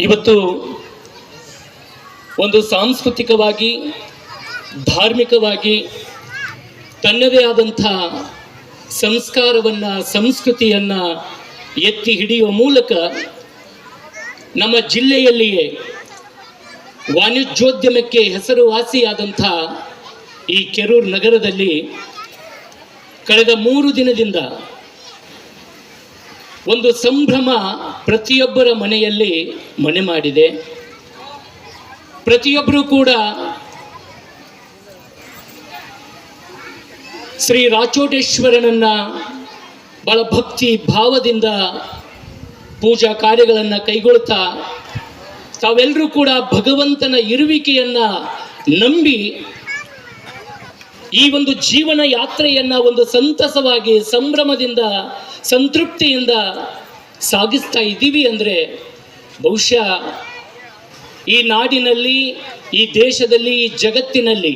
ಇವತ್ತು ಒಂದು ಸಾಂಸ್ಕೃತಿಕವಾಗಿ, ಧಾರ್ಮಿಕವಾಗಿ ತನ್ನದೇ ಆದಂಥ ಸಂಸ್ಕಾರವನ್ನು, ಸಂಸ್ಕೃತಿಯನ್ನು ಎತ್ತಿ ಹಿಡಿಯುವ ಮೂಲಕ ನಮ್ಮ ಜಿಲ್ಲೆಯಲ್ಲಿಯೇ ವಾಣಿಜ್ಯೋದ್ಯಮಕ್ಕೆ ಹೆಸರುವಾಸಿಯಾದಂಥ ಈ ಕೆರೂರು ನಗರದಲ್ಲಿ ಕಳೆದ ಮೂರು ದಿನದಿಂದ ಒಂದು ಸಂಭ್ರಮ ಪ್ರತಿಯೊಬ್ಬರ ಮನೆಯಲ್ಲಿ ಮನೆ ಮಾಡಿದೆ. ಪ್ರತಿಯೊಬ್ಬರೂ ಕೂಡ ಶ್ರೀ ರಾಚೋಟೇಶ್ವರನನ್ನ ಬಹಳ ಭಕ್ತಿ ಭಾವದಿಂದ ಪೂಜಾ ಕಾರ್ಯಗಳನ್ನು ಕೈಗೊಳ್ತಾ ತಾವೆಲ್ಲರೂ ಕೂಡ ಭಗವಂತನ ಇರುವಿಕೆಯನ್ನ ನಂಬಿ ಈ ಒಂದು ಜೀವನ ಯಾತ್ರೆಯನ್ನ ಒಂದು ಸಂತಸವಾಗಿ ಸಂಭ್ರಮದಿಂದ ಸಂತೃಪ್ತಿಯಿಂದ ಸಾಗಿಸ್ತಾ ಇದ್ದೀವಿ ಅಂದರೆ ಬಹುಶಃ ಈ ನಾಡಿನಲ್ಲಿ, ಈ ದೇಶದಲ್ಲಿ, ಈ ಜಗತ್ತಿನಲ್ಲಿ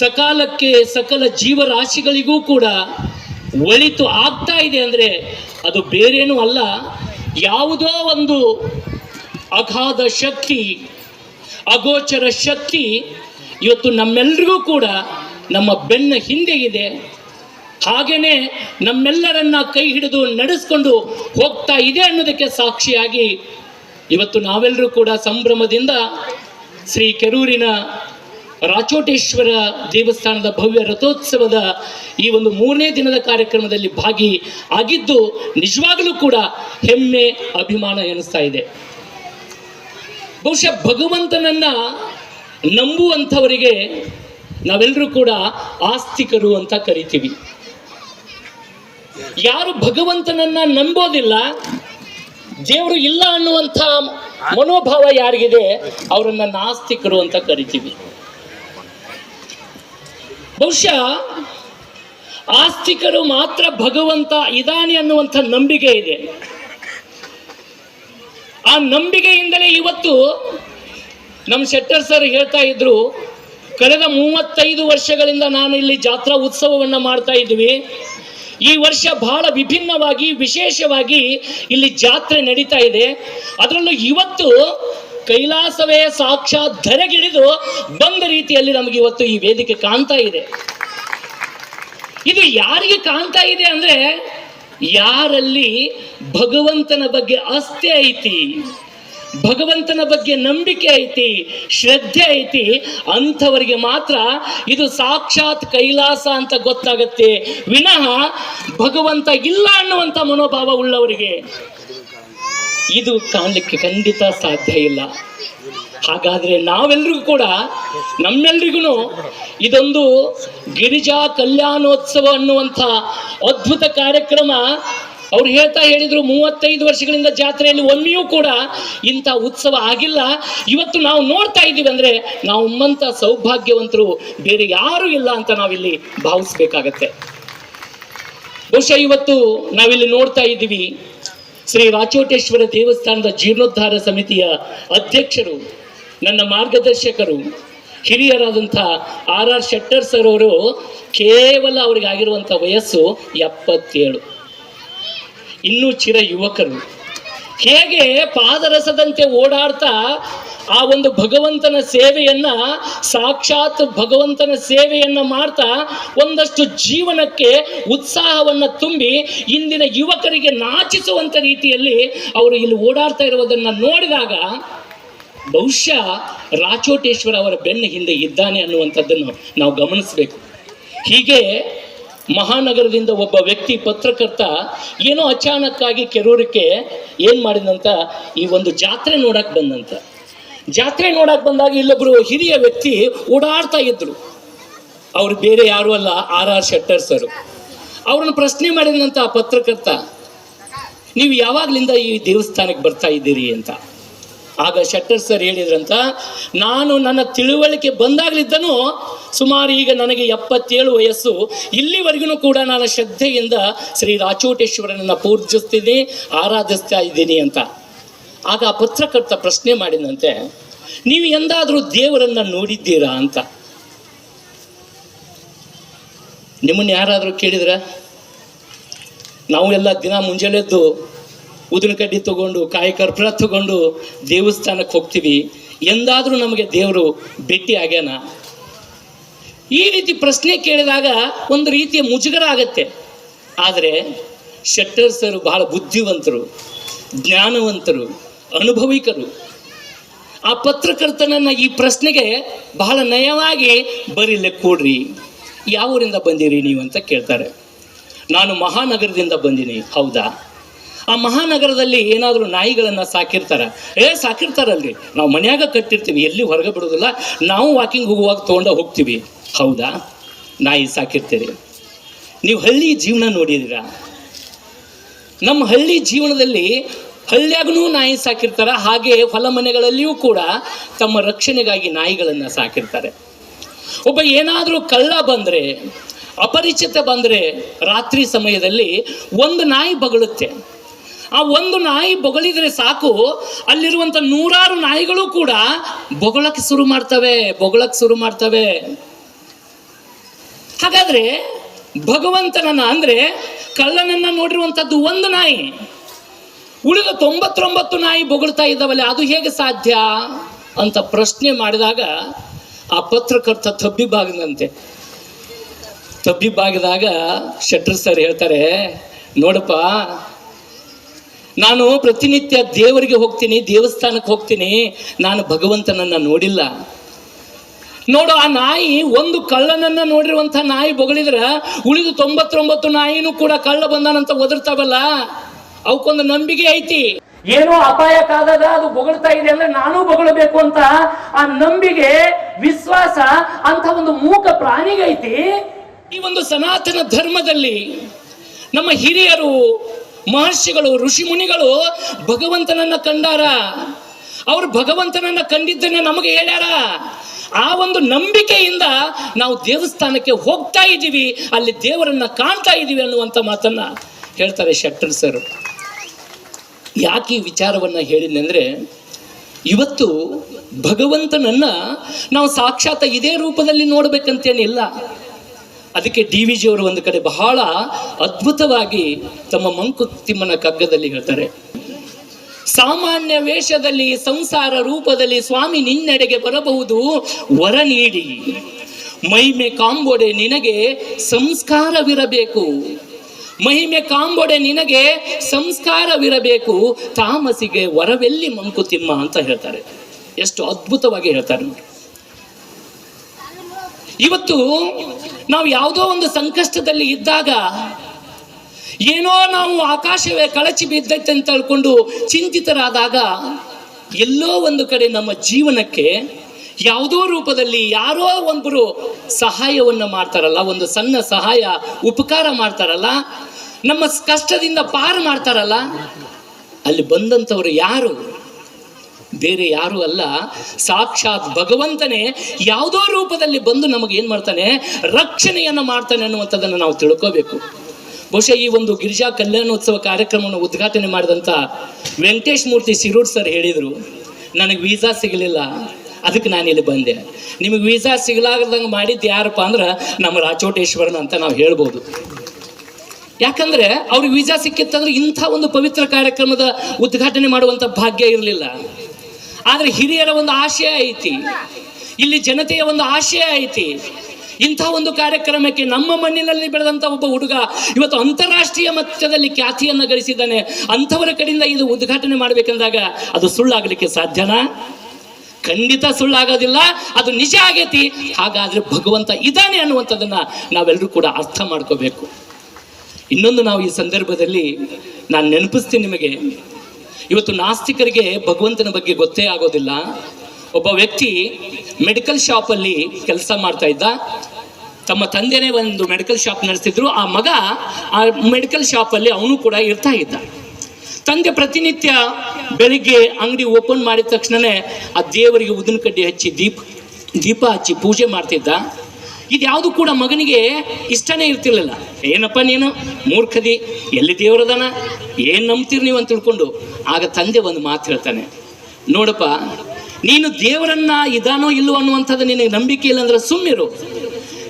ಸಕಾಲಕ್ಕೆ ಸಕಲ ಜೀವರಾಶಿಗಳಿಗೂ ಕೂಡ ಒಳಿತು ಆಗ್ತಾ ಇದೆ ಅಂದರೆ ಅದು ಬೇರೇನೂ ಅಲ್ಲ. ಯಾವುದೋ ಒಂದು ಅಗಾಧ ಶಕ್ತಿ, ಅಗೋಚರ ಶಕ್ತಿ ಇವತ್ತು ನಮ್ಮೆಲ್ರಿಗೂ ಕೂಡ ನಮ್ಮ ಬೆನ್ನ ಹಿಂದೆ ಇದೆ. ಹಾಗೇನೆ ನಮ್ಮೆಲ್ಲರನ್ನ ಕೈ ಹಿಡಿದು ನಡೆಸ್ಕೊಂಡು ಹೋಗ್ತಾ ಇದೆ ಅನ್ನೋದಕ್ಕೆ ಸಾಕ್ಷಿಯಾಗಿ ಇವತ್ತು ನಾವೆಲ್ಲರೂ ಕೂಡ ಸಂಭ್ರಮದಿಂದ ಶ್ರೀ ಕೆರೂರಿನ ರಾಚೋಟೇಶ್ವರ ದೇವಸ್ಥಾನದ ಭವ್ಯ ರಥೋತ್ಸವದ ಈ ಒಂದು ಮೂರನೇ ದಿನದ ಕಾರ್ಯಕ್ರಮದಲ್ಲಿ ಭಾಗಿ ಆಗಿದ್ದು ನಿಜವಾಗಲೂ ಕೂಡ ಹೆಮ್ಮೆ, ಅಭಿಮಾನ ಎನಿಸ್ತಾ ಇದೆ. ಬಹುಶಃ ಭಗವಂತನನ್ನ ನಂಬುವಂಥವರಿಗೆ ನಾವೆಲ್ಲರೂ ಕೂಡ ಆಸ್ತಿಕರು ಅಂತ ಕರಿತೀವಿ. ಯಾರು ಭಗವಂತನನ್ನ ನಂಬೋದಿಲ್ಲ, ದೇವರು ಇಲ್ಲ ಅನ್ನುವಂಥ ಮನೋಭಾವ ಯಾರಿಗಿದೆ, ಅವರನ್ನ ನಾಸ್ತಿಕರು ಅಂತ ಕರಿತೀವಿ. ಬಹುಶಃ ಆಸ್ತಿಕರು ಮಾತ್ರ ಭಗವಂತ ಇದಾನೆ ಅನ್ನುವಂಥ ನಂಬಿಕೆ ಇದೆ. ಆ ನಂಬಿಕೆಯಿಂದಲೇ ಇವತ್ತು ನಮ್ಮ ಶೆಟ್ಟರ್ ಸರ್ ಹೇಳ್ತಾ ಇದ್ರು, ಕಳೆದ ಮೂವತ್ತೈದು ವರ್ಷಗಳಿಂದ ನಾನು ಇಲ್ಲಿ ಜಾತ್ರಾ ಉತ್ಸವವನ್ನು ಮಾಡ್ತಾ ಇದ್ವಿ. ಈ ವರ್ಷ ಬಹಳ ವಿಭಿನ್ನವಾಗಿ, ವಿಶೇಷವಾಗಿ ಇಲ್ಲಿ ಜಾತ್ರೆ ನಡೀತಾ ಇದೆ. ಅದರಲ್ಲೂ ಇವತ್ತು ಕೈಲಾಸವೇ ಸಾಕ್ಷಾತ್ ಧರೆಗಿಳಿದು ಬಂದ ರೀತಿಯಲ್ಲಿ ನಮಗೆ ಇವತ್ತು ಈ ವೇದಿಕೆ ಕಾಣ್ತಾ ಇದೆ. ಇದು ಯಾರಿಗೆ ಕಾಣ್ತಾ ಇದೆ ಅಂದ್ರೆ, ಯಾರಲ್ಲಿ ಭಗವಂತನ ಬಗ್ಗೆ ಆಸ್ತಿ ಐತಿ? ಭಗವಂತನ ಬಗ್ಗೆ ನಂಬಿಕೆ ಐತಿ, ಶ್ರದ್ಧೆ ಐತಿ, ಅಂಥವರಿಗೆ ಮಾತ್ರ ಇದು ಸಾಕ್ಷಾತ್ ಕೈಲಾಸ ಅಂತ ಗೊತ್ತಾಗತ್ತೆ. ವಿನಃ ಭಗವಂತ ಇಲ್ಲ ಅನ್ನುವಂಥ ಮನೋಭಾವ ಉಳ್ಳವರಿಗೆ ಇದು ಕಾಣಲಿಕ್ಕೆ ಖಂಡಿತ ಸಾಧ್ಯ ಇಲ್ಲ. ಹಾಗಾದ್ರೆ ನಾವೆಲ್ರಿಗೂ ಕೂಡ, ನಮ್ಮೆಲ್ರಿಗೂ ಇದೊಂದು ಗಿರಿಜಾ ಕಲ್ಯಾಣೋತ್ಸವ ಅನ್ನುವಂಥ ಅದ್ಭುತ ಕಾರ್ಯಕ್ರಮ ಅವ್ರು ಹೇಳ್ತಾ ಹೇಳಿದ್ರು ಮೂವತ್ತೈದು ವರ್ಷಗಳಿಂದ ಜಾತ್ರೆಯಲ್ಲಿ ಒಮ್ಮೆಯೂ ಕೂಡ ಇಂಥ ಉತ್ಸವ ಆಗಿಲ್ಲ. ಇವತ್ತು ನಾವು ನೋಡ್ತಾ ಇದ್ದೀವಿ ಅಂದ್ರೆ ನಾವು ಉಮ್ಮಂತ ಸೌಭಾಗ್ಯವಂತರು ಬೇರೆ ಯಾರು ಇಲ್ಲ ಅಂತ ನಾವಿಲ್ಲಿ ಭಾವಿಸ್ಬೇಕಾಗತ್ತೆ. ಬಹುಶಃ ಇವತ್ತು ನಾವಿಲ್ಲಿ ನೋಡ್ತಾ ಇದ್ದೀವಿ ಶ್ರೀ ರಾಚೋಟೇಶ್ವರ ದೇವಸ್ಥಾನದ ಜೀರ್ಣೋದ್ಧಾರ ಸಮಿತಿಯ ಅಧ್ಯಕ್ಷರು, ನನ್ನ ಮಾರ್ಗದರ್ಶಕರು, ಹಿರಿಯರಾದಂಥ ಆರ್ ಆರ್ ಶೆಟ್ಟರ್ ಸರ್ ಅವರು ಕೇವಲ ಅವರಿಗೆ ಆಗಿರುವಂಥ ವಯಸ್ಸು ಎಪ್ಪತ್ತೇಳು. ಇನ್ನೂ ಚಿರ ಯುವಕರು ಹೇಗೆ ಪಾದರಸದಂತೆ ಓಡಾಡ್ತಾ ಆ ಒಂದು ಭಗವಂತನ ಸೇವೆಯನ್ನ, ಸಾಕ್ಷಾತ್ ಭಗವಂತನ ಸೇವೆಯನ್ನ ಮಾಡ್ತಾ ಒಂದಷ್ಟು ಜೀವನಕ್ಕೆ ಉತ್ಸಾಹವನ್ನ ತುಂಬಿ ಇಂದಿನ ಯುವಕರಿಗೆ ನಾಚಿಸುವಂತ ರೀತಿಯಲ್ಲಿ ಅವರು ಇಲ್ಲಿ ಓಡಾಡ್ತಾ ಇರುವುದನ್ನ ನೋಡಿದಾಗ ಬಹುಶಃ ರಾಚೋಟೇಶ್ವರ ಅವರ ಬೆನ್ನ ಹಿಂದೆ ಇದ್ದಾನೆ ಅನ್ನುವಂಥದ್ದನ್ನು ನಾವು ಗಮನಿಸಬೇಕು. ಹೀಗೆ ಮಹಾನಗರದಿಂದ ಒಬ್ಬ ವ್ಯಕ್ತಿ ಪತ್ರಕರ್ತ ಏನೋ ಅಚಾನಕ್ಕಾಗಿ ಕೆರೂರಕ್ಕೆ ಏನು ಮಾಡಿದಂತ, ಈ ಒಂದು ಜಾತ್ರೆ ನೋಡಕ್ಕೆ ಬಂದಂತ. ಜಾತ್ರೆ ನೋಡಕ್ಕೆ ಬಂದಾಗ ಇಲ್ಲೊಬ್ಬರು ಹಿರಿಯ ವ್ಯಕ್ತಿ ಓಡಾಡ್ತಾ ಇದ್ರು. ಅವರು ಬೇರೆ ಯಾರು ಅಲ್ಲ, ಆರ್ ಆರ್ ಶೆಟ್ಟರ್ ಸರ್. ಅವ್ರನ್ನ ಪ್ರಶ್ನೆ ಮಾಡಿದಂತ ಪತ್ರಕರ್ತ, ನೀವು ಯಾವಾಗ್ಲಿಂದ ಈ ದೇವಸ್ಥಾನಕ್ಕೆ ಬರ್ತಾ ಇದ್ದೀರಿ? ಅಂತ. ಆಗ ಶೆಟ್ಟರ್ ಸರ್ ಹೇಳಿದ್ರಂತ, ನಾನು ನನ್ನ ತಿಳುವಳಿಕೆ ಬಂದಾಗಲಿದ್ದನು ಸುಮಾರು ಈಗ ನನಗೆ ಎಪ್ಪತ್ತೇಳು ವಯಸ್ಸು, ಇಲ್ಲಿವರೆಗೂ ಕೂಡ ನಾನು ಶ್ರದ್ಧೆಯಿಂದ ಶ್ರೀ ರಾಚೋಟೇಶ್ವರನನ್ನು ಪೂಜಿಸ್ತೀನಿ, ಆರಾಧಿಸ್ತಾ ಇದ್ದೀನಿ ಅಂತ. ಆಗ ಆ ಪತ್ರಕರ್ತ ಪ್ರಶ್ನೆ ಮಾಡಿದಂತೆ, ನೀವು ಎಂದಾದರೂ ದೇವರನ್ನು ನೋಡಿದ್ದೀರಾ ಅಂತ? ನಿಮ್ಮನ್ನು ಯಾರಾದರೂ ಕೇಳಿದ್ರ? ನಾವು ಎಲ್ಲ ದಿನ ಮುಂಜಾನೆದ್ದು ಉದಿನ ಕಡ್ಡಿ ತಗೊಂಡು, ಕಾಯಿ ಕರ್ಪೂರ ತಗೊಂಡು ದೇವಸ್ಥಾನಕ್ಕೆ ಹೋಗ್ತೀವಿ. ಎಂದಾದರೂ ನಮಗೆ ದೇವರು ಭೇಟಿ ಆಗ್ಯಾನ? ಈ ರೀತಿ ಪ್ರಶ್ನೆ ಕೇಳಿದಾಗ ಒಂದು ರೀತಿಯ ಮುಜುಗರ ಆಗತ್ತೆ. ಆದರೆ ಶೆಟ್ಟರ್ ಸರ್ ಬಹಳ ಬುದ್ಧಿವಂತರು, ಜ್ಞಾನವಂತರು, ಅನುಭವಿಕರು. ಆ ಪತ್ರಕರ್ತನನ್ನ ಈ ಪ್ರಶ್ನೆಗೆ ಬಹಳ ನಯವಾಗಿ ಬರೀಲೆ ಕೊಡ್ರಿ ಯಾವ ಊರಿಂದ ಬಂದಿರಿ ನೀವು ಅಂತ ಕೇಳ್ತಾರೆ. ನಾನು ಮಹಾನಗರದಿಂದ ಬಂದೀನಿ, ಹೌದಾ? ಆ ಮಹಾನಗರದಲ್ಲಿ ಏನಾದರೂ ನಾಯಿಗಳನ್ನು ಸಾಕಿರ್ತಾರೆ? ಏ, ಸಾಕಿರ್ತಾರಲ್ರಿ. ನಾವು ಮನ್ಯಾಗ ಕಟ್ಟಿರ್ತೀವಿ, ಎಲ್ಲಿ ಹೊರಗೆ ಬಿಡೋದಿಲ್ಲ. ನಾವು ವಾಕಿಂಗ್ ಹೋಗುವಾಗ ತೊಗೊಂಡ ಹೋಗ್ತೀವಿ. ಹೌದಾ? ನಾಯಿ ಸಾಕಿರ್ತೀರಿ. ನೀವು ಹಳ್ಳಿ ಜೀವನ ನೋಡಿದಿರ? ನಮ್ಮ ಹಳ್ಳಿ ಜೀವನದಲ್ಲಿ ಹಳ್ಳಿಯಾಗೂ ನಾಯಿ ಸಾಕಿರ್ತಾರೆ, ಹಾಗೆ ಹೊಲ ಮನೆಗಳಲ್ಲಿಯೂ ಕೂಡ ತಮ್ಮ ರಕ್ಷಣೆಗಾಗಿ ನಾಯಿಗಳನ್ನು ಸಾಕಿರ್ತಾರೆ. ಒಬ್ಬ ಏನಾದರೂ ಕಳ್ಳ ಬಂದರೆ, ಅಪರಿಚಿತ ಬಂದರೆ, ರಾತ್ರಿ ಸಮಯದಲ್ಲಿ ಒಂದು ನಾಯಿ ಬಗಳುತ್ತೆ. ಆ ಒಂದು ನಾಯಿ ಬೊಗಳಿದ್ರೆ ಸಾಕು, ಅಲ್ಲಿರುವಂತ ನೂರಾರು ನಾಯಿಗಳು ಕೂಡ ಬೊಗಳಕ್ಕೆ ಶುರು ಮಾಡ್ತವೆ, ಬೊಗಳಕ್ಕೆ ಶುರು ಮಾಡ್ತವೆ. ಹಾಗಾದ್ರೆ ಭಗವಂತನನ್ನ ಅಂದ್ರೆ ಕಳ್ಳನನ್ನ ನೋಡಿರುವಂತದ್ದು ಒಂದು ನಾಯಿ. ಉಳಿದ ತೊಂಬತ್ತೊಂಬತ್ತು ನಾಯಿ ಬೊಗಳ್ತಾ ಇದ್ದಾವಲ್ಲ, ಅದು ಹೇಗೆ ಸಾಧ್ಯ ಅಂತ ಪ್ರಶ್ನೆ ಮಾಡಿದಾಗ ಆ ಪತ್ರಕರ್ತ ತಬ್ಬಿಬಾಗದಂತೆ ತಬ್ಬಿಬಾಗಿದಾಗ ಶೆಟ್ರ್ ಸರ್ ಹೇಳ್ತಾರೆ, ನೋಡಪ್ಪ ನಾನು ಪ್ರತಿನಿತ್ಯ ದೇವರಿಗೆ ಹೋಗ್ತೀನಿ ದೇವಸ್ಥಾನಕ್ಕೆ ಹೋಗ್ತೀನಿ. ನಾನು ಭಗವಂತನನ್ನ ನೋಡಿಲ್ಲ. ನೋಡು ಆ ನಾಯಿ ಒಂದು ಕಳ್ಳನನ್ನ ನೋಡಿರುವಂಥ ನಾಯಿ ಬೊಗಳಿದ್ರ ಉಳಿದು ತೊಂಬತ್ತೊಂಬತ್ತು ನಾಯಿನೂ ಕೂಡ ಕಳ್ಳ ಬಂದಾನಂತ ಒದರ್ತಾವಲ್ಲ? ಅವಕ್ಕೊಂದು ನಂಬಿಕೆ ಐತಿ. ಏನೋ ಅಪಾಯಕ್ಕಾದಾಗ ಅದು ಬೊಗಳ್ತಾ ಇದೆ ಅಂದ್ರೆ ನಾನು ಬೊಗಳಬೇಕು ಅಂತ ಆ ನಂಬಿಕೆ ವಿಶ್ವಾಸ ಅಂತ ಒಂದು ಮೂಕ ಪ್ರಾಣಿಗೈತಿ. ಈ ಒಂದು ಸನಾತನ ಧರ್ಮದಲ್ಲಿ ನಮ್ಮ ಹಿರಿಯರು ಮಹರ್ಷಿಗಳು ಋಷಿ ಮುನಿಗಳು ಭಗವಂತನನ್ನ ಕಂಡಾರ. ಅವರು ಭಗವಂತನನ್ನ ಕಂಡಿದ್ದನ್ನ ನಮಗೆ ಹೇಳ್ಯಾರ. ಆ ಒಂದು ನಂಬಿಕೆಯಿಂದ ನಾವು ದೇವಸ್ಥಾನಕ್ಕೆ ಹೋಗ್ತಾ ಇದ್ದೀವಿ, ಅಲ್ಲಿ ದೇವರನ್ನ ಕಾಣ್ತಾ ಇದ್ದೀವಿ ಅನ್ನುವಂಥ ಮಾತನ್ನ ಹೇಳ್ತಾರೆ ಶೆಟ್ಟರ್ ಸರ್. ಯಾಕೆ ಈ ವಿಚಾರವನ್ನ ಹೇಳಿದ್ನೆಂದ್ರೆ ಇವತ್ತು ಭಗವಂತನನ್ನ ನಾವು ಸಾಕ್ಷಾತ್ ಇದೇ ರೂಪದಲ್ಲಿ ನೋಡ್ಬೇಕಂತೇನಿಲ್ಲ. ಅದಕ್ಕೆ ಡಿ ವಿ ಜಿಯವರು ಒಂದು ಕಡೆ ಬಹಳ ಅದ್ಭುತವಾಗಿ ತಮ್ಮ ಮಂಕುತಿಮ್ಮನ ಕಗ್ಗದಲ್ಲಿ ಹೇಳ್ತಾರೆ. ಸಾಮಾನ್ಯ ವೇಷದಲ್ಲಿ, ಸಂಸಾರ ರೂಪದಲ್ಲಿ ಸ್ವಾಮಿ ನಿನ್ನೆಡೆಗೆ ಬರಬಹುದು, ವರ ನೀಡಿ. ಮಹಿಮೆ ಕಾಂಬೋಡೆ ನಿನಗೆ ಸಂಸ್ಕಾರವಿರಬೇಕು. ಮಹಿಮೆ ಕಾಂಬೋಡೆ ನಿನಗೆ ಸಂಸ್ಕಾರವಿರಬೇಕು. ತಾಮಸಿಗೆ ವರವೆಲ್ಲಿ ಮಂಕುತಿಮ್ಮ ಅಂತ ಹೇಳ್ತಾರೆ. ಎಷ್ಟು ಅದ್ಭುತವಾಗಿ ಹೇಳ್ತಾರೆ ಇವತ್ತು ನಾವು ಯಾವುದೋ ಒಂದು ಸಂಕಷ್ಟದಲ್ಲಿ ಇದ್ದಾಗ ಏನೋ ನಾವು ಆಕಾಶವೇ ಕಳಚಿ ಬಿದ್ದೈತೆ ಅಂತ ಹೇಳ್ಕೊಂಡು ಚಿಂತಿತರಾದಾಗ ಎಲ್ಲೋ ಒಂದು ಕಡೆ ನಮ್ಮ ಜೀವನಕ್ಕೆ ಯಾವುದೋ ರೂಪದಲ್ಲಿ ಯಾರೋ ಒಬ್ಬರು ಸಹಾಯವನ್ನು ಮಾಡ್ತಾರಲ್ಲ, ಒಂದು ಸಣ್ಣ ಸಹಾಯ, ಉಪಕಾರ ಮಾಡ್ತಾರಲ್ಲ, ನಮ್ಮ ಕಷ್ಟದಿಂದ ಪಾರು ಮಾಡ್ತಾರಲ್ಲ, ಅಲ್ಲಿ ಬಂದಂಥವ್ರು ಯಾರು? ಬೇರೆ ಯಾರೂ ಅಲ್ಲ. ಸಾಕ್ಷಾತ್ ಭಗವಂತನೇ ಯಾವುದೋ ರೂಪದಲ್ಲಿ ಬಂದು ನಮಗೆ ಏನು ಮಾಡ್ತಾನೆ? ರಕ್ಷಣೆಯನ್ನು ಮಾಡ್ತಾನೆ ಅನ್ನುವಂಥದ್ದನ್ನು ನಾವು ತಿಳ್ಕೋಬೇಕು. ಬಹುಶಃ ಈ ಒಂದು ಗಿರಿಜಾ ಕಲ್ಯಾಣೋತ್ಸವ ಕಾರ್ಯಕ್ರಮವನ್ನು ಉದ್ಘಾಟನೆ ಮಾಡಿದಂಥ ವೆಂಕಟೇಶ್ ಮೂರ್ತಿ ಶಿರೂರ್ ಸರ್ ಹೇಳಿದರು, ನನಗೆ ವೀಸಾ ಸಿಗಲಿಲ್ಲ, ಅದಕ್ಕೆ ನಾನು ಇಲ್ಲಿ ಬಂದೆ. ನಿಮಗೆ ವೀಸಾ ಸಿಗಲಾರ್ದಂಗೆ ಮಾಡಿದ್ದು ಯಾರಪ್ಪ ಅಂದ್ರೆ ನಮ್ಮ ರಾಚೋಟೇಶ್ವರನ ಅಂತ ನಾವು ಹೇಳ್ಬೋದು. ಯಾಕಂದರೆ ಅವ್ರಿಗೆ ವೀಸಾ ಸಿಕ್ಕಿತ್ತಂದ್ರೆ ಇಂಥ ಒಂದು ಪವಿತ್ರ ಕಾರ್ಯಕ್ರಮದ ಉದ್ಘಾಟನೆ ಮಾಡುವಂಥ ಭಾಗ್ಯ ಇರಲಿಲ್ಲ. ಆದರೆ ಹಿರಿಯರ ಒಂದು ಆಶಯ ಐತಿ. ಇಲ್ಲಿ ಜನತೆಯ ಒಂದು ಆಶಯ ಐತಿ. ಇಂಥ ಒಂದು ಕಾರ್ಯಕ್ರಮಕ್ಕೆ ನಮ್ಮ ಮಣ್ಣಿನಲ್ಲಿ ಬೆಳೆದಂಥ ಒಬ್ಬ ಹುಡುಗ ಇವತ್ತು ಅಂತಾರಾಷ್ಟ್ರೀಯ ಮಟ್ಟದಲ್ಲಿ ಖ್ಯಾತಿಯನ್ನು ಗಳಿಸಿದ್ದಾನೆ. ಅಂಥವರ ಕಡೆಯಿಂದ ಇದು ಉದ್ಘಾಟನೆ ಮಾಡಬೇಕಂದಾಗ ಅದು ಸುಳ್ಳಾಗಲಿಕ್ಕೆ ಸಾಧ್ಯನಾ? ಖಂಡಿತ ಸುಳ್ಳಾಗೋದಿಲ್ಲ, ಅದು ನಿಜ ಆಗೈತಿ. ಹಾಗಾದ್ರೆ ಭಗವಂತ ಇದ್ದಾನೆ ಅನ್ನುವಂಥದ್ದನ್ನ ನಾವೆಲ್ಲರೂ ಕೂಡ ಅರ್ಥ ಮಾಡ್ಕೋಬೇಕು. ಇನ್ನೊಂದು ನಾವು ಈ ಸಂದರ್ಭದಲ್ಲಿ ನಾನು ನೆನಪಿಸ್ತೀನಿ ನಿಮಗೆ. ಇವತ್ತು ನಾಸ್ತಿಕರಿಗೆ ಭಗವಂತನ ಬಗ್ಗೆ ಗೊತ್ತೇ ಆಗೋದಿಲ್ಲ. ಒಬ್ಬ ವ್ಯಕ್ತಿ ಮೆಡಿಕಲ್ ಶಾಪಲ್ಲಿ ಕೆಲಸ ಮಾಡ್ತಾ ಇದ್ದ. ತಮ್ಮ ತಂದೆನೇ ಒಂದು ಮೆಡಿಕಲ್ ಶಾಪ್ ನಡೆಸ್ತಿದ್ರು. ಆ ಮಗ ಆ ಮೆಡಿಕಲ್ ಶಾಪಲ್ಲಿ ಅವನು ಕೂಡ ಇರ್ತಾ ಇದ್ದ. ತಂದೆ ಪ್ರತಿನಿತ್ಯ ಬೆಳಿಗ್ಗೆ ಅಂಗಡಿ ಓಪನ್ ಮಾಡಿದ ತಕ್ಷಣನೇ ಆ ದೇವರಿಗೆ ಉದಿನ ಕಡ್ಡಿ ಹಚ್ಚಿ ದೀಪ ದೀಪ ಹಚ್ಚಿ ಪೂಜೆ ಮಾಡ್ತಿದ್ದ. ಇದ್ಯಾವುದು ಕೂಡ ಮಗನಿಗೆ ಇಷ್ಟನೇ ಇರ್ತಿರ್ಲಿಲ್ಲ. ಏನಪ್ಪ ನೀನು? ಮೂರ್ಖದಿ. ಎಲ್ಲಿ ದೇವರದನ? ಏನು ನಂಬ್ತೀರಿ ನೀವು ಅಂತ ತಿಳ್ಕೊಂಡು ಆಗ ತಂದೆ ಒಂದು ಮಾತು ಹೇಳ್ತಾನೆ. ನೋಡಪ್ಪ, ನೀನು ದೇವರನ್ನ ಇದಾನೋ ಇಲ್ಲೋ ಅನ್ನುವಂಥದ್ದು ನಿನಗೆ ನಂಬಿಕೆ ಇಲ್ಲ ಅಂದ್ರೆ ಸುಮ್ಮಿರು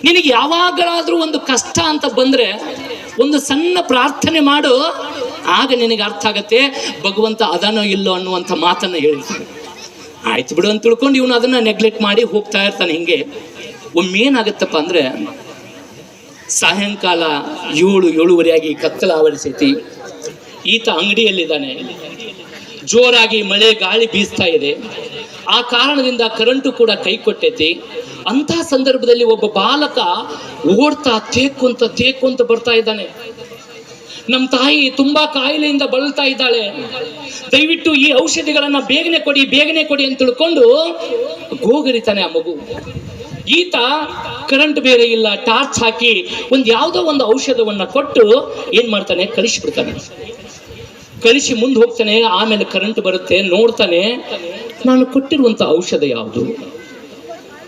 ನಿನಗೆ ಯಾವಾಗಲಾದರೂ ಒಂದು ಕಷ್ಟ ಅಂತ ಬಂದರೆ ಒಂದು ಸಣ್ಣ ಪ್ರಾರ್ಥನೆ ಮಾಡು. ಆಗ ನಿನಗೆ ಅರ್ಥ ಆಗತ್ತೆ, ಭಗವಂತ ಅದನೋ ಇಲ್ಲೋ ಅನ್ನುವಂಥ ಮಾತನ್ನು ಹೇಳಿರ್ತಾನೆ. ಆಯ್ತು ಬಿಡು ಅಂತ ತಿಳ್ಕೊಂಡು ಇವನು ಅದನ್ನ ನೆಗ್ಲೆಕ್ಟ್ ಮಾಡಿ ಹೋಗ್ತಾ ಇರ್ತಾನೆ ಹಿಂಗೆ. ಒಮ್ಮೆ ಏನಾಗತ್ತಪ್ಪ ಅಂದರೆ, ಸಾಯಂಕಾಲ ಏಳು, ಏಳುವರೆಯಾಗಿ ಕತ್ತಲ ಆವರಿಸೈತಿ. ಈತ ಅಂಗಡಿಯಲ್ಲಿದ್ದಾನೆ. ಜೋರಾಗಿ ಮಳೆ, ಗಾಳಿ ಬೀಸ್ತಾ ಇದೆ. ಆ ಕಾರಣದಿಂದ ಕರೆಂಟು ಕೂಡ ಕೈ ಕೊಟ್ಟೈತಿ. ಅಂತ ಸಂದರ್ಭದಲ್ಲಿ ಒಬ್ಬ ಬಾಲಕ ಓಡ್ತಾ ತೇಕೊಂತ ತೇಕೊಂತ ಬರ್ತಾ ಇದ್ದಾನೆ. ನಮ್ಮ ತಾಯಿ ತುಂಬಾ ಕಾಯಿಲೆಯಿಂದ ಬಳಲ್ತಾ ಇದ್ದಾಳೆ. ದಯವಿಟ್ಟು ಈ ಔಷಧಿಗಳನ್ನ ಬೇಗನೆ ಕೊಡಿ ಬೇಗನೆ ಕೊಡಿ ಅಂತ ತಿಳ್ಕೊಂಡು ಗೋಗರಿತಾನೆ ಆ ಮಗು. ಈತ ಕರೆಂಟ್ ಬೇರೆ ಇಲ್ಲ ಟಾರ್ಚ್ ಹಾಕಿ ಒಂದು ಯಾವುದೋ ಒಂದು ಔಷಧವನ್ನ ಕೊಟ್ಟು ಏನ್ ಮಾಡ್ತಾನೆ? ಕಳಿಸಿಬಿಡ್ತಾನೆ ಕಳಿಸಿ ಮುಂದೆ ಹೋಗ್ತಾನೆ, ಆಮೇಲೆ ಕರೆಂಟ್ ಬರುತ್ತೆ, ನೋಡ್ತಾನೆ. ನಾನು ಕೊಟ್ಟಿರುವಂತ ಔಷಧ ಯಾವುದು?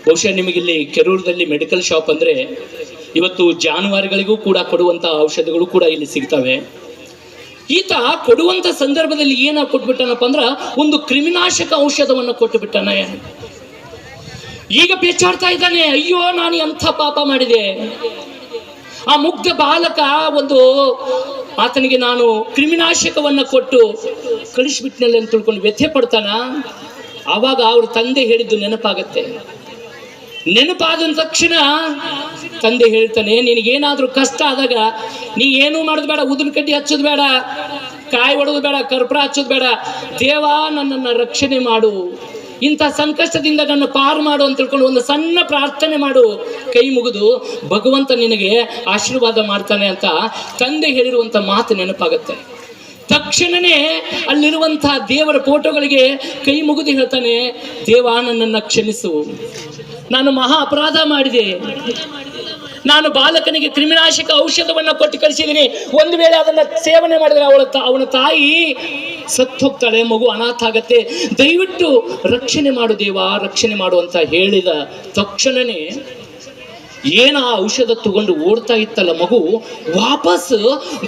ಬಹುಶಃ ನಿಮಗಿಲ್ಲಿ ಕೆರೂರದಲ್ಲಿ ಮೆಡಿಕಲ್ ಶಾಪ್ ಅಂದ್ರೆ ಇವತ್ತು ಜಾನುವಾರುಗಳಿಗೂ ಕೂಡ ಕೊಡುವಂತ ಔಷಧಗಳು ಕೂಡ ಇಲ್ಲಿ ಸಿಗ್ತವೆ. ಈತ ಕೊಡುವಂತ ಸಂದರ್ಭದಲ್ಲಿ ಏನ ಕೊಟ್ಬಿಟ್ಟನಪ್ಪ ಅಂದ್ರ ಒಂದು ಕ್ರಿಮಿನಾಶಕ ಔಷಧವನ್ನು ಕೊಟ್ಟು ಬಿಟ್ಟಾನೆ ಈಗ ಬೇಚಾಡ್ತಾ ಇದ್ದಾನೆ, ಅಯ್ಯೋ, ನಾನು ಎಂಥ ಪಾಪ ಮಾಡಿದೆ. ಆ ಮುಗ್ಧ ಬಾಲಕ ಒಂದು ಆತನಿಗೆ ನಾನು ಕ್ರಿಮಿನಾಶಕವನ್ನು ಕೊಟ್ಟು ಕಳಿಸ್ಬಿಟ್ನಲ್ಲ ಅಂತ ತಿಳ್ಕೊಂಡು ವ್ಯಥೆ ಪಡ್ತಾನ? ಆವಾಗ ಅವ್ರ ತಂದೆ ಹೇಳಿದ್ದು ನೆನಪಾಗತ್ತೆ. ನೆನಪಾದ ತಕ್ಷಣ ತಂದೆ ಹೇಳ್ತಾನೆ, ನಿನಗೇನಾದ್ರೂ ಕಷ್ಟ ಆದಾಗ ನೀ ಏನೂ ಮಾಡೋದು ಬೇಡ, ಉದುರು ಕಡ್ಡಿ ಹಚ್ಚೋದು ಬೇಡ, ಕಾಯಿ ಹೊಡೋದು ಬೇಡ, ಕರ್ಪೂರ ಹಚ್ಚೋದು ಬೇಡ, ದೇವ ನನ್ನನ್ನು ರಕ್ಷಣೆ ಮಾಡು. ಇಂಥ ಸಂಕಷ್ಟದಿಂದ ನನ್ನ ಪಾರು ಮಾಡು ಅಂತ ತಿಳ್ಕೊಂಡು ಒಂದು ಸಣ್ಣ ಪ್ರಾರ್ಥನೆ ಮಾಡು, ಕೈ ಮುಗಿದು ಭಗವಂತ ನಿನಗೆ ಆಶೀರ್ವಾದ ಮಾಡ್ತಾನೆ ಅಂತ ತಂದೆ ಹೇಳಿರುವಂಥ ಮಾತು ನೆನಪಾಗುತ್ತೆ. ತಕ್ಷಣನೇ ಅಲ್ಲಿರುವಂತಹ ದೇವರ ಫೋಟೋಗಳಿಗೆ ಕೈ ಮುಗಿದು ಹೇಳ್ತಾನೆ, ದೇವ ನನ್ನನ್ನು ಕ್ಷಮಿಸು, ನಾನು ಮಹಾ ಅಪರಾಧ ಮಾಡಿದೆ. ನಾನು ಬಾಲಕನಿಗೆ ಕ್ರಿಮಿನಾಶಕ ಔಷಧವನ್ನು ಕೊಟ್ಟು ಕಳಿಸಿದ್ದೀನಿ. ಒಂದು ವೇಳೆ ಅದನ್ನ ಸೇವನೆ ಮಾಡಿದರೆ ಅವಳ ಅವನ ತಾಯಿ ಸತ್ತು ಹೋಗ್ತಾಳೆ ಮಗು ಅನಾಥ ಆಗತ್ತೆ. ದಯವಿಟ್ಟು ರಕ್ಷಣೆ ಮಾಡು ದೇವ, ರಕ್ಷಣೆ ಮಾಡು ಅಂತ ಹೇಳಿದ ತಕ್ಷಣನೇ ಏನ ಆ ಔಷಧ ತಗೊಂಡು ಓಡ್ತಾ ಇತ್ತಲ್ಲ ಮಗು, ವಾಪಸ್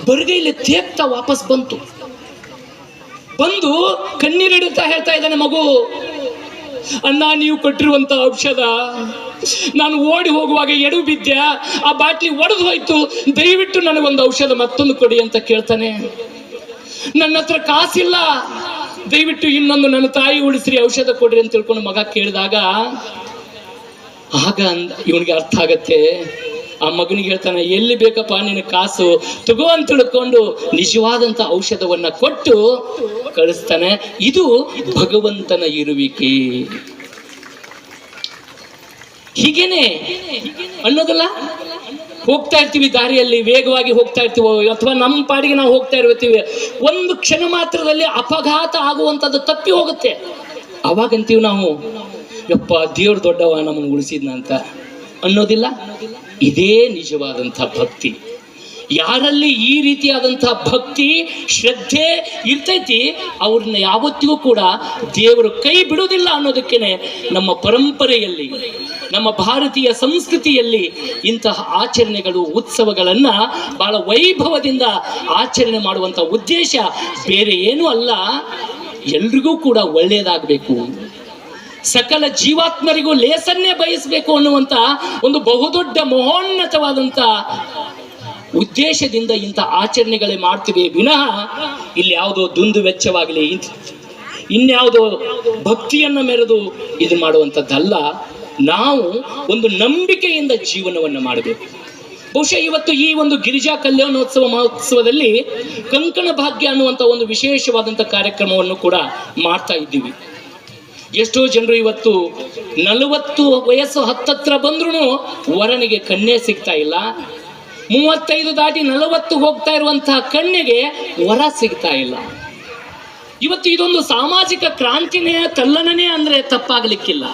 ಬರ್ಗೈಲಿ ತೇಗ್ತಾ ವಾಪಸ್ ಬಂತು. ಬಂದು ಕಣ್ಣೀರಿಡುತ್ತಾ ಹೇಳ್ತಾ ಇದ್ದಾನೆ ಮಗು ಅಣ್ಣ, ನೀವು ಕೊಟ್ಟಿರುವಂತ ಔಷಧ, ನಾನು ಓಡಿ ಹೋಗುವಾಗ ಎಡು ಬಿದ್ದೆ, ಆ ಬಾಟ್ಲಿ ಒಡೆದು ಹೋಯ್ತು. ದಯವಿಟ್ಟು ನನಗೊಂದು ಔಷಧ ಮತ್ತೊಂದು ಕೊಡಿ ಅಂತ ಕೇಳ್ತಾನೆ. ನನ್ನ ಹತ್ರ ಕಾಸಿಲ್ಲ. ದಯವಿಟ್ಟು ಇನ್ನೊಂದು ನನ್ನ ತಾಯಿ ಉಳಿಸ್ರಿ, ಔಷಧ ಕೊಡ್ರಿ ಅಂತ ತಿಳ್ಕೊಂಡು ಮಗ ಕೇಳಿದಾಗ, ಆಗ ಅಂದ, ಇವನಿಗೆ ಅರ್ಥ ಆಗತ್ತೆ. ಆ ಮಗನಿಗೆ ಹೇಳ್ತಾನೆ, ಎಲ್ಲಿ ಬೇಕಪ್ಪ ನಿನ್ನ ಕಾಸು? ತಗೋ ಅಂತ ತಿಳ್ಕೊಂಡು ನಿಜವಾದಂತ ಔಷಧವನ್ನ ಕೊಟ್ಟು ಕಳಿಸ್ತಾನೆ. ಇದು ಭಗವಂತನ ಇರುವಿಕೆ. ಹೀಗೇನೆ ಅನ್ನೋದಲ್ಲ? ಹೋಗ್ತಾ ಇರ್ತೀವಿ ದಾರಿಯಲ್ಲಿ, ವೇಗವಾಗಿ ಹೋಗ್ತಾ ಇರ್ತೀವಿ ಅಥವಾ ನಮ್ಮ ಪಾಡಿಗೆ ನಾವು ಹೋಗ್ತಾ ಇರ್ತೀವಿ, ಒಂದು ಕ್ಷಣ ಮಾತ್ರದಲ್ಲಿ ಅಪಘಾತ ಆಗುವಂಥದ್ದು ತಪ್ಪಿ ಹೋಗುತ್ತೆ. ಅವಾಗಂತೀವಿ ನಾವು, ಯಪ್ಪ, ದೇವ್ರು ದೊಡ್ಡವ ನಮ್ಮನ್ನು ಉಳಿಸಿದ್ನ ಅಂತ ಅನ್ನೋದಿಲ್ಲ? ಇದೇ ನಿಜವಾದಂಥ ಭಕ್ತಿ. ಯಾರಲ್ಲಿ ಈ ರೀತಿಯಾದಂಥ ಭಕ್ತಿ, ಶ್ರದ್ಧೆ ಇರ್ತೈತಿ, ಅವ್ರನ್ನ ಯಾವತ್ತಿಗೂ ಕೂಡ ದೇವರು ಕೈ ಬಿಡೋದಿಲ್ಲ ಅನ್ನೋದಕ್ಕೇನೆ ನಮ್ಮ ಪರಂಪರೆಯಲ್ಲಿ, ನಮ್ಮ ಭಾರತೀಯ ಸಂಸ್ಕೃತಿಯಲ್ಲಿ ಇಂತಹ ಆಚರಣೆಗಳು, ಉತ್ಸವಗಳನ್ನು ಬಹಳ ವೈಭವದಿಂದ ಆಚರಣೆ ಮಾಡುವಂಥ ಉದ್ದೇಶ ಬೇರೆ ಏನೂ ಅಲ್ಲ. ಎಲ್ರಿಗೂ ಕೂಡ ಒಳ್ಳೆಯದಾಗಬೇಕು. ಸಕಲ ಜೀವಾತ್ಮರಿಗೂ ಲೇಸನ್ನೇ ಬಯಸಬೇಕು ಅನ್ನುವಂತ ಒಂದು ಬಹುದೊಡ್ಡ ಮಹೋನ್ನತವಾದಂತ ಉದ್ದೇಶದಿಂದ ಇಂಥ ಆಚರಣೆಗಳೇ ಮಾಡ್ತೀವಿ. ವಿನಃ ಇಲ್ಲಿ ಯಾವುದೋ ದುಂದು ವೆಚ್ಚವಾಗಲಿ ಇನ್ಯಾವುದೋ ಭಕ್ತಿಯನ್ನು ಮೆರೆದು ಇದು ಮಾಡುವಂಥದ್ದಲ್ಲ. ನಾವು ಒಂದು ನಂಬಿಕೆಯಿಂದ ಜೀವನವನ್ನು ಮಾಡಬೇಕು. ಬಹುಶಃ ಇವತ್ತು ಈ ಒಂದು ಗಿರಿಜಾ ಕಲ್ಯಾಣೋತ್ಸವ ಮಹೋತ್ಸವದಲ್ಲಿ ಕಂಕಣ ಭಾಗ್ಯ ಅನ್ನುವಂಥ ಒಂದು ವಿಶೇಷವಾದಂಥ ಕಾರ್ಯಕ್ರಮವನ್ನು ಕೂಡ ಮಾಡ್ತಾ ಇದ್ದೀವಿ. ಎಷ್ಟೋ ಜನರು ಇವತ್ತು ನಲವತ್ತು ವಯಸ್ಸು ಹತ್ತತ್ರ ಬಂದ್ರೂ ವರನಿಗೆ ಕಣ್ಣೇ ಸಿಗ್ತಾ ಇಲ್ಲ. ಮೂವತ್ತೈದು ದಾಟಿ ನಲವತ್ತು ಹೋಗ್ತಾ ಇರುವಂತಹ ಕಣ್ಣಿಗೆ ವರ ಸಿಗ್ತಾ ಇಲ್ಲ. ಇವತ್ತು ಇದೊಂದು ಸಾಮಾಜಿಕ ಕ್ರಾಂತಿನೇ ತಲ್ಲಣನೇ ಅಂದ್ರೆ ತಪ್ಪಾಗಲಿಕ್ಕಿಲ್ಲ.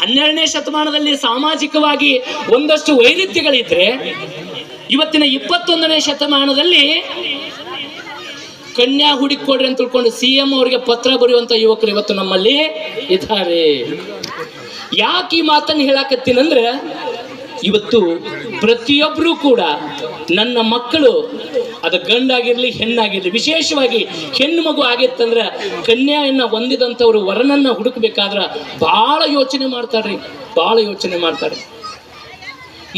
ಹನ್ನೆರಡನೇ ಶತಮಾನದಲ್ಲಿ ಸಾಮಾಜಿಕವಾಗಿ ಒಂದಷ್ಟು ವೈರುಧ್ಯಗಳಿದ್ರೆ ಇವತ್ತಿನ ಇಪ್ಪತ್ತೊಂದನೇ ಶತಮಾನದಲ್ಲಿ ಕನ್ಯಾ ಹುಡುಕೊಡ್ರಿ ಅಂತ ತಿಳ್ಕೊಂಡು ಸಿ ಎಂ ಅವರಿಗೆ ಪತ್ರ ಬರೆಯುವಂತ ಯುವಕರು ಇವತ್ತು ನಮ್ಮಲ್ಲಿ ಇದ್ದಾರೆ. ಯಾಕೆ ಈ ಮಾತನ್ನು ಹೇಳಾಕತ್ತೀನಂದ್ರೆ ಇವತ್ತು ಪ್ರತಿಯೊಬ್ಬರೂ ಕೂಡ ನನ್ನ ಮಕ್ಕಳು, ಅದು ಗಂಡಾಗಿರ್ಲಿ, ಹೆಣ್ಣಾಗಿರ್ಲಿ, ವಿಶೇಷವಾಗಿ ಹೆಣ್ಣು ಮಗು ಆಗಿತ್ತಂದ್ರೆ ಕನ್ಯಾಯನ್ನ ಹೊಂದಿದಂಥವ್ರು ವರನನ್ನ ಹುಡುಕ್ಬೇಕಾದ್ರ ಬಹಳ ಯೋಚನೆ ಮಾಡ್ತಾರ್ರಿ ಬಹಳ ಯೋಚನೆ ಮಾಡ್ತಾರೆ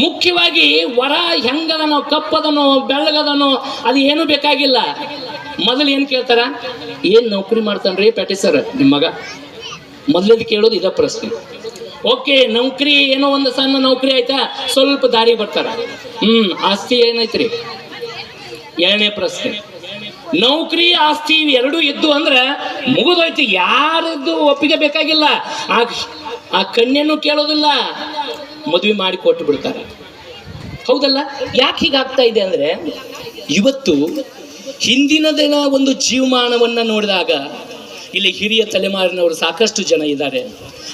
ಮುಖ್ಯವಾಗಿ ವರ ಹೆಂಗದನೋ, ಕಪ್ಪದನೋ, ಬೆಳ್ಳಗದನೋ, ಅದು ಏನು ಬೇಕಾಗಿಲ್ಲ. ಮೊದಲು ಏನು ಕೇಳ್ತಾರ? ಏನು ನೌಕರಿ ಮಾಡ್ತಾನ್ರಿ ಪ್ಯಾಟಿ ಸರ್ ನಿಮ್ಮ ಮಗ? ಮೊದಲೇದು ಕೇಳೋದು ಇದ ಪ್ರಶ್ನೆ. ಓಕೆ, ನೌಕರಿ ಏನೋ ಒಂದು ಸಣ್ಣ ನೌಕರಿ ಆಯ್ತಾ? ಸ್ವಲ್ಪ ದಾರಿ ಬರ್ತಾರ. ಹ್ಮ್, ಆಸ್ತಿ ಏನೈತ್ರಿ? ಎರಡನೇ ಪ್ರಶ್ನೆ. ನೌಕರಿ, ಆಸ್ತಿ ಎರಡೂ ಇದ್ದು ಅಂದ್ರೆ ಮುಗಿದೋಯ್ತು ಯಾರದ್ದು ಒಪ್ಪಿಗೆ ಬೇಕಾಗಿಲ್ಲ. ಆ ಆ ಕನ್ಯೆನೂ ಕೇಳೋದಿಲ್ಲ. ಮದುವೆ ಮಾಡಿ ಕೊಟ್ಟು ಬಿಡ್ತಾರೆ ಹೌದಲ್ಲ? ಯಾಕೆ ಹೀಗಾಗ್ತಾ ಇದೆ ಅಂದ್ರೆ ಇವತ್ತು ಹಿಂದಿನ ದಿನ ಒಂದು ಜೀವಮಾನವನ್ನ ನೋಡಿದಾಗ ಇಲ್ಲಿ ಹಿರಿಯ ತಲೆಮಾರಿನವರು ಸಾಕಷ್ಟು ಜನ ಇದ್ದಾರೆ.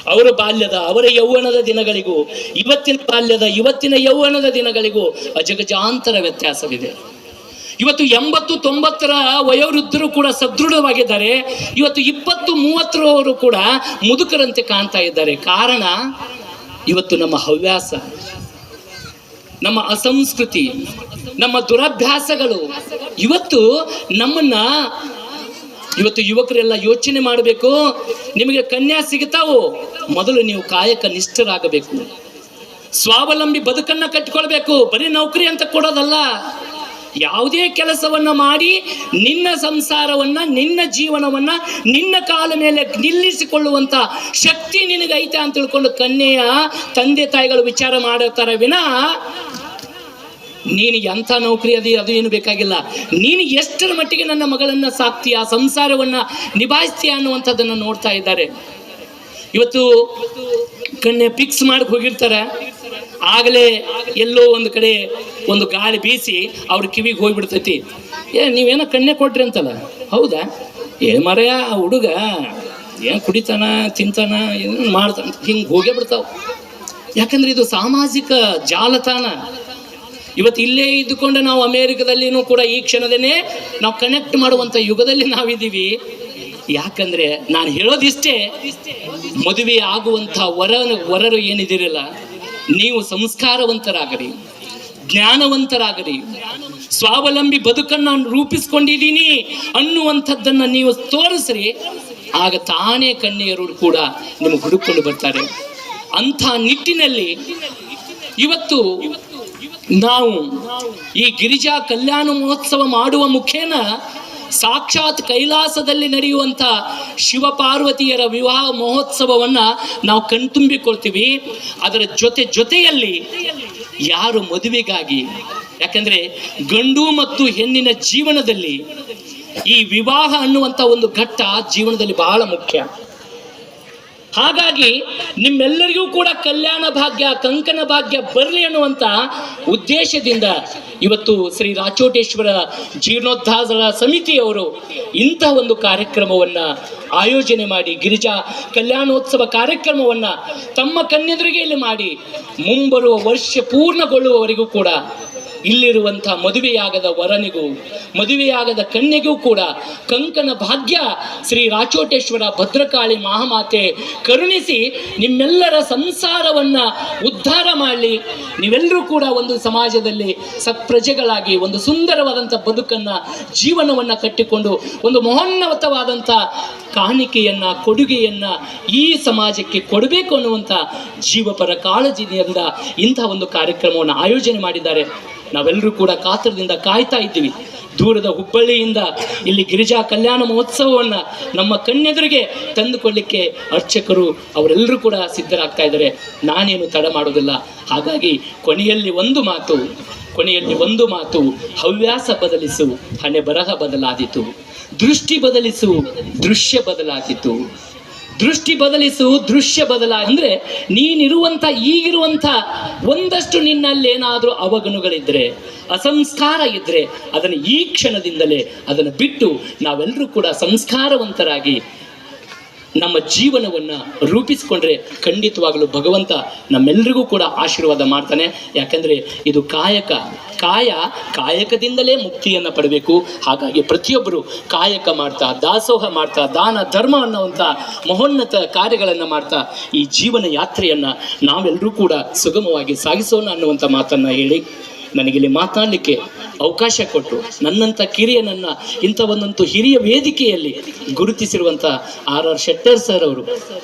ಅವರ ಬಾಲ್ಯದ, ಅವರ ಯೌವನದ ದಿನಗಳಿಗೂ, ಇವತ್ತಿನ ಬಾಲ್ಯದ, ಇವತ್ತಿನ ಯೌವನದ ದಿನಗಳಿಗೂ ಅಜಗಜಾಂತರ ವ್ಯತ್ಯಾಸವಿದೆ. ಇವತ್ತು ಎಂಬತ್ತು ತೊಂಬತ್ತರ ವಯೋವೃದ್ಧರು ಕೂಡ ಸದೃಢವಾಗಿದ್ದಾರೆ. ಇವತ್ತು ಇಪ್ಪತ್ತು ಮೂವತ್ತರವರು ಕೂಡ ಮುದುಕರಂತೆ ಕಾಣ್ತಾ ಇದ್ದಾರೆ. ಕಾರಣ, ಇವತ್ತು ನಮ್ಮ ಹವ್ಯಾಸ, ನಮ್ಮ ಅಸಂಸ್ಕೃತಿ ನಮ್ಮ ದುರಭ್ಯಾಸಗಳು. ಇವತ್ತು ನಮ್ಮನ್ನ, ಇವತ್ತು ಯುವಕರೆಲ್ಲ ಯೋಚನೆ ಮಾಡಬೇಕು. ನಿಮಗೆ ಕನ್ಯಾ ಸಿಗುತ್ತಾವು? ಮೊದಲು ನೀವು ಕಾಯಕ ನಿಷ್ಠರಾಗಬೇಕು. ಸ್ವಾವಲಂಬಿ ಬದುಕನ್ನ ಕಟ್ಟಿಕೊಳ್ಬೇಕು. ಬರೀ ನೌಕರಿ ಅಂತ ಕೊಡೋದಲ್ಲ. ಯಾವುದೇ ಕೆಲಸವನ್ನ ಮಾಡಿ ನಿನ್ನ ಸಂಸಾರವನ್ನ, ನಿನ್ನ ಜೀವನವನ್ನ, ನಿನ್ನ ಕಾಲ ಮೇಲೆ ನಿಲ್ಲಿಸಿಕೊಳ್ಳುವಂತ ಶಕ್ತಿ ನಿನಗೈತೆ ಅಂತ ತಿಳ್ಕೊಂಡು ಕನ್ಯೆಯ ತಂದೆ ತಾಯಿಗಳು ವಿಚಾರ ಮಾಡುತ್ತಾರೆ ವಿನಃ ನೀನು ಎಂಥ ನೌಕರಿ ಅದೇ ಅದು ಏನು ಬೇಕಾಗಿಲ್ಲ. ನೀನು ಎಷ್ಟರ ಮಟ್ಟಿಗೆ ನನ್ನ ಮಗಳನ್ನು ಸಾಕ್ತೀಯ ಸಂಸಾರವನ್ನು ನಿಭಾಯಿಸ್ತೀಯ ಅನ್ನುವಂಥದ್ದನ್ನು ನೋಡ್ತಾ ಇದ್ದಾರೆ. ಇವತ್ತು ಕಣ್ಣೆ ಫಿಕ್ಸ್ ಮಾಡಕ್ ಹೋಗಿರ್ತಾರೆ. ಆಗಲೇ ಎಲ್ಲೋ ಒಂದು ಕಡೆ ಒಂದು ಗಾಳಿ ಬೀಸಿ ಅವ್ರ ಕಿವಿಗೆ ಹೋಗ್ಬಿಡ್ತೈತಿ. ಏ, ನೀವೇನೋ ಕಣ್ಣೆ ಕೊಟ್ರಿ ಅಂತಲ್ಲ? ಹೌದಾ? ಏ, ಮರೆಯ, ಆ ಹುಡುಗ ಏನು ಕುಡಿತಾನ, ತಿಂತಾನ, ಏನು ಮಾಡ್ತಾನ, ಹಿಂಗೆ ಹೋಗೇ ಬಿಡ್ತಾವೆ. ಯಾಕಂದ್ರೆ ಇದು ಸಾಮಾಜಿಕ ಜಾಲತಾಣ. ಇವತ್ತು ಇಲ್ಲೇ ಇದ್ದುಕೊಂಡು ನಾವು ಅಮೇರಿಕದಲ್ಲಿನೂ ಕೂಡ ಈ ಕ್ಷಣದನೇ ನಾವು ಕನೆಕ್ಟ್ ಮಾಡುವಂಥ ಯುಗದಲ್ಲಿ ನಾವಿದ್ದೀವಿ. ಯಾಕಂದ್ರೆ ನಾನು ಹೇಳೋದಿಷ್ಟೇ, ಮದುವೆ ಆಗುವಂಥ ವರ, ವರರು ಏನಿದಿರಲ್ಲ, ನೀವು ಸಂಸ್ಕಾರವಂತರಾಗರಿ ಜ್ಞಾನವಂತರಾಗರಿ ಸ್ವಾವಲಂಬಿ ಬದುಕನ್ನು ನಾನು ರೂಪಿಸ್ಕೊಂಡಿದ್ದೀನಿ ಅನ್ನುವಂಥದ್ದನ್ನು ನೀವು ತೋರಿಸ್ರಿ, ಆಗ ತಾನೇ ಕನ್ಯೆಯರು ಕೂಡ ನಿಮಗೆ ಹುಡುಕೊಂಡು ಬರ್ತಾರೆ. ಅಂಥ ನಿಟ್ಟಿನಲ್ಲಿ ಇವತ್ತು ನಾವು ಈ ಗಿರಿಜಾ ಕಲ್ಯಾಣ ಮಹೋತ್ಸವ ಮಾಡುವ ಮುಖೇನ ಸಾಕ್ಷಾತ್ ಕೈಲಾಸದಲ್ಲಿ ನಡೆಯುವಂಥ ಶಿವಪಾರ್ವತಿಯರ ವಿವಾಹ ಮಹೋತ್ಸವವನ್ನ ನಾವು ಕಣ್ತುಂಬಿಕೊಳ್ತೀವಿ. ಅದರ ಜೊತೆ ಜೊತೆಯಲ್ಲಿ ಯಾರು ಮದುವೆಗಾಗಿ, ಯಾಕಂದ್ರೆ ಗಂಡು ಮತ್ತು ಹೆಣ್ಣಿನ ಜೀವನದಲ್ಲಿ ಈ ವಿವಾಹ ಅನ್ನುವಂಥ ಒಂದು ಘಟ್ಟ ಜೀವನದಲ್ಲಿ ಬಹಳ ಮುಖ್ಯ. ಹಾಗಾಗಿ ನಿಮ್ಮೆಲ್ಲರಿಗೂ ಕೂಡ ಕಲ್ಯಾಣ ಭಾಗ್ಯ, ಕಂಕಣ ಭಾಗ್ಯ ಬರಲಿ ಅನ್ನುವಂಥ ಉದ್ದೇಶದಿಂದ ಇವತ್ತು ಶ್ರೀ ರಾಚೋಟೇಶ್ವರ ಜೀರ್ಣೋದ್ಧಾರ ಸಮಿತಿಯವರು ಇಂತಹ ಒಂದು ಕಾರ್ಯಕ್ರಮವನ್ನ ಆಯೋಜನೆ ಮಾಡಿ, ಗಿರಿಜಾ ಕಲ್ಯಾಣೋತ್ಸವ ಕಾರ್ಯಕ್ರಮವನ್ನ ತಮ್ಮ ಕನ್ನೆದುರಿಗೆ ಇಲ್ಲಿ ಮಾಡಿ, ಮುಂಬರುವ ವರ್ಷ ಪೂರ್ಣಗೊಳ್ಳುವವರೆಗೂ ಕೂಡ ಇಲ್ಲಿರುವಂಥ ಮದುವೆಯಾಗದ ವರನಿಗೂ, ಮದುವೆಯಾಗದ ಕನ್ಯೆಗೂ ಕೂಡ ಕಂಕಣ ಭಾಗ್ಯ ಶ್ರೀ ರಾಚೋಟೇಶ್ವರ ಭದ್ರಕಾಳಿ ಮಹಾಮಾತೆ ಕರುಣಿಸಿ ನಿಮ್ಮೆಲ್ಲರ ಸಂಸಾರವನ್ನ ಉದ್ಧಾರ ಮಾಡಲಿ. ನೀವೆಲ್ಲರೂ ಕೂಡ ಒಂದು ಸಮಾಜದಲ್ಲಿ ಸತ್ಪ್ರಜೆಗಳಾಗಿ, ಒಂದು ಸುಂದರವಾದಂಥ ಬದುಕನ್ನ, ಜೀವನವನ್ನ ಕಟ್ಟಿಕೊಂಡು, ಒಂದು ಮಹೋನ್ನತವಾದಂಥ ಕಾಣಿಕೆಯನ್ನ, ಕೊಡುಗೆಯನ್ನ ಈ ಸಮಾಜಕ್ಕೆ ಕೊಡಬೇಕು ಅನ್ನುವಂಥ ಜೀವಪರ ಕಾಳಜಿಯಿಂದ ಇಂಥ ಒಂದು ಕಾರ್ಯಕ್ರಮವನ್ನು ಆಯೋಜನೆ ಮಾಡಿದ್ದಾರೆ. ನಾವೆಲ್ಲರೂ ಕೂಡ ಕಾತರದಿಂದ ಕಾಯ್ತಾ ಇದ್ದೀವಿ. ದೂರದ ಹುಬ್ಬಳ್ಳಿಯಿಂದ ಇಲ್ಲಿ ಗಿರಿಜಾ ಕಲ್ಯಾಣ ಮಹೋತ್ಸವವನ್ನು ನಮ್ಮ ಕಣ್ಣೆದುರಿಗೆ ತಂದುಕೊಳ್ಳಿಕ್ಕೆ ಅರ್ಚಕರು ಅವರೆಲ್ಲರೂ ಕೂಡ ಸಿದ್ಧರಾಗ್ತಾ ಇದ್ದಾರೆ. ನಾನೇನು ತಡ ಮಾಡೋದಿಲ್ಲ ಹಾಗಾಗಿ ಕೊನೆಯಲ್ಲಿ ಒಂದು ಮಾತು, ಕೊನೆಯಲ್ಲಿ ಒಂದು ಮಾತು, ಹವ್ಯಾಸ ಬದಲಿಸು ಹಣೆ ಬರಹ ಬದಲಾದೀತು, ದೃಷ್ಟಿ ಬದಲಿಸು, ದೃಶ್ಯ ಬದಲಾದೀತು. ದೃಷ್ಟಿ ಬದಲಿಸು, ದೃಶ್ಯ ಬದಲ ಅಂದ್ರೆ ನೀನಿರುವಂಥ, ಈಗಿರುವಂಥ ಒಂದಷ್ಟು ನಿನ್ನಲ್ಲಿ ಏನಾದರೂ ಅವಗುಣಗಳಿದ್ರೆ, ಅಸಂಸ್ಕಾರ ಇದ್ರೆ, ಅದನ್ನು ಈ ಕ್ಷಣದಿಂದಲೇ ಅದನ್ನು ಬಿಟ್ಟು ನಾವೆಲ್ಲರೂ ಕೂಡ ಸಂಸ್ಕಾರವಂತರಾಗಿ ನಮ್ಮ ಜೀವನವನ್ನು ರೂಪಿಸಿಕೊಂಡ್ರೆ ಖಂಡಿತವಾಗಲೂ ಭಗವಂತ ನಮ್ಮೆಲ್ಲರಿಗೂ ಕೂಡ ಆಶೀರ್ವಾದ ಮಾಡ್ತಾನೆ. ಯಾಕಂದರೆ ಇದು ಕಾಯಕ. ಕಾಯ ಕಾಯಕದಿಂದಲೇ ಮುಕ್ತಿಯನ್ನು ಪಡಬೇಕು. ಹಾಗಾಗಿ ಪ್ರತಿಯೊಬ್ಬರು ಕಾಯಕ ಮಾಡ್ತಾ, ದಾಸೋಹ ಮಾಡ್ತಾ, ದಾನ, ಧರ್ಮ ಅನ್ನುವಂಥ ಮಹೋನ್ನತ ಕಾರ್ಯಗಳನ್ನು ಮಾಡ್ತಾ ಈ ಜೀವನ ಯಾತ್ರೆಯನ್ನು ನಾವೆಲ್ಲರೂ ಕೂಡ ಸುಗಮವಾಗಿ ಸಾಗಿಸೋಣ ಅನ್ನುವಂಥ ಮಾತನ್ನು ಹೇಳಿ. ನನಗಿಲ್ಲಿ ಮಾತನಾಡಲಿಕ್ಕೆ ಅವಕಾಶ ಕೊಟ್ಟು ನನ್ನಂಥ ಕಿರಿಯನನ್ನ ಇಂಥ ಒಂದಂತೂ ಹಿರಿಯ ವೇದಿಕೆಯಲ್ಲಿ ಗುರುತಿಸಿರುವಂಥ ಆರ್ ಆರ್ ಶೆಟ್ಟರ್ ಸರ್ ಅವರು.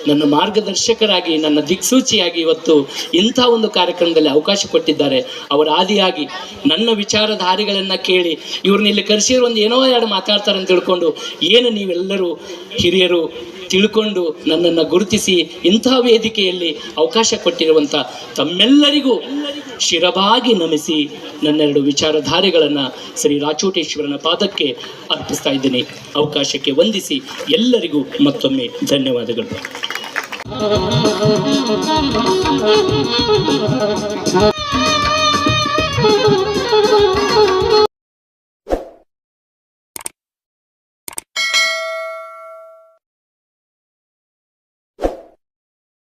ನನ್ನ ಮಾರ್ಗದರ್ಶಕರಾಗಿ, ನನ್ನ ದಿಕ್ಸೂಚಿಯಾಗಿ ಇವತ್ತು ಇಂಥ ಒಂದು ಕಾರ್ಯಕ್ರಮದಲ್ಲಿ ಅವಕಾಶ ಕೊಟ್ಟಿದ್ದಾರೆ. ಅವರ ಆದಿಯಾಗಿ ನನ್ನ ವಿಚಾರಧಾರಿಗಳನ್ನು ಕೇಳಿ ಇವ್ರನ್ನ ಇಲ್ಲಿ ಕರೆಸಿರೋ ಒಂದು ಏನೋ ಎರಡು ಮಾತಾಡ್ತಾರೆ ಅಂತ ತಿಳ್ಕೊಂಡು ಏನು ನೀವೆಲ್ಲರೂ ಹಿರಿಯರು ತಿಳ್ಕೊಂಡು ನನ್ನನ್ನು ಗುರುತಿಸಿ ಇಂಥ ವೇದಿಕೆಯಲ್ಲಿ ಅವಕಾಶ ಕೊಟ್ಟಿರುವಂಥ ತಮ್ಮೆಲ್ಲರಿಗೂ ಶಿರಬಾಗಿ ನಮಿಸಿ ನನ್ನೆರಡು ವಿಚಾರಧಾರೆಗಳನ್ನು ಶ್ರೀ ರಾಚೋಟೇಶ್ವರನ ಪಾದಕ್ಕೆ ಅರ್ಪಿಸ್ತಾ ಇದ್ದೀನಿ. ಅವಕಾಶಕ್ಕೆ ವಂದಿಸಿ ಎಲ್ಲರಿಗೂ ಮತ್ತೊಮ್ಮೆ ಧನ್ಯವಾದಗಳು.